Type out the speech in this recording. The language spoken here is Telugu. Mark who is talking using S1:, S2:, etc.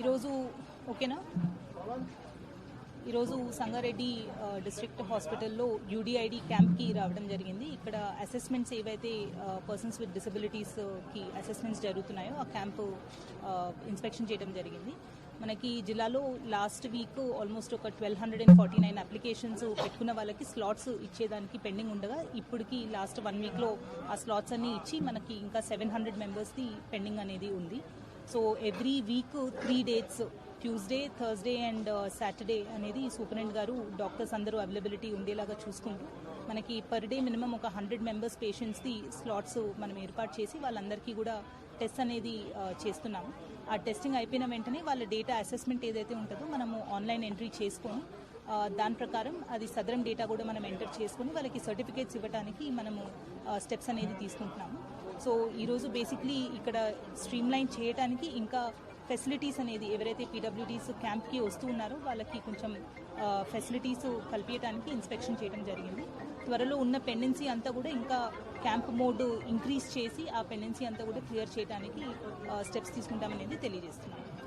S1: ఈరోజు ఓకేనా? ఈరోజు సంగారెడ్డి డిస్ట్రిక్ట్ హాస్పిటల్లో యూడిఐడి క్యాంప్కి రావడం జరిగింది. ఇక్కడ అసెస్మెంట్స్ ఏవైతే పర్సన్స్ విత్ డిసబిలిటీస్కి అసెస్మెంట్స్ జరుగుతున్నాయో ఆ క్యాంపు ఇన్స్పెక్షన్ చేయడం జరిగింది. మనకి జిల్లాలో లాస్ట్ వీక్ ఆల్మోస్ట్ ఒక twelve hundred and forty nine applications పెట్టుకున్న వాళ్ళకి స్లాట్స్ ఇచ్చేదానికి పెండింగ్ ఉండగా ఇప్పటికి లాస్ట్ వన్ వీక్లో ఆ స్లాట్స్ అన్నీ ఇచ్చి మనకి ఇంకా సెవెన్ హండ్రెడ్ మెంబర్స్ది పెండింగ్ అనేది ఉంది. So every week three dates Tuesday Thursday and Saturday అనేది సూపరింటెండెంట్ గారు డాక్టర్స్ అందరూ అవైలబిలిటీ ఉండేలాగా చూసుకుంటూ మనకి పర్ డే మినిమం ఒక హండ్రెడ్ మెంబర్స్ పేషెంట్స్ది స్లాట్స్ మనం ఏర్పాటు చేసి వాళ్ళందరికీ కూడా టెస్ట్ అనేది చేస్తున్నాము ఆ టెస్టింగ్ అయిపోయిన వెంటనే వాళ్ళ డేటా అసెస్మెంట్ ఏదైతే ఉంటుందో మనము ఆన్లైన్ ఎంట్రీ చేసుకొని దాని ప్రకారం అది సదరం డేటా కూడా మనం ఎంటర్ చేసుకొని వాళ్ళకి సర్టిఫికేట్స్ ఇవ్వడానికి మనము స్టెప్స్ అనేది తీసుకుంటున్నాము. సో ఈరోజు బేసిక్లీ ఇక్కడ స్ట్రీమ్ లైన్ చేయడానికి ఇంకా ఫెసిలిటీస్ అనేది ఎవరైతే పీడబ్ల్యూడీస్ క్యాంప్కి వస్తూ ఉన్నారో వాళ్ళకి కొంచెం ఫెసిలిటీస్ కల్పించడానికి ఇన్స్పెక్షన్ చేయడం జరిగింది. త్వరలో ఉన్న పెండెన్సీ అంతా కూడా ఇంకా క్యాంప్ మోడ్ ఇంక్రీజ్ చేసి ఆ పెండెన్సీ అంతా కూడా క్లియర్ చేయడానికి స్టెప్స్ తీసుకుంటామనేది తెలియజేస్తున్నాం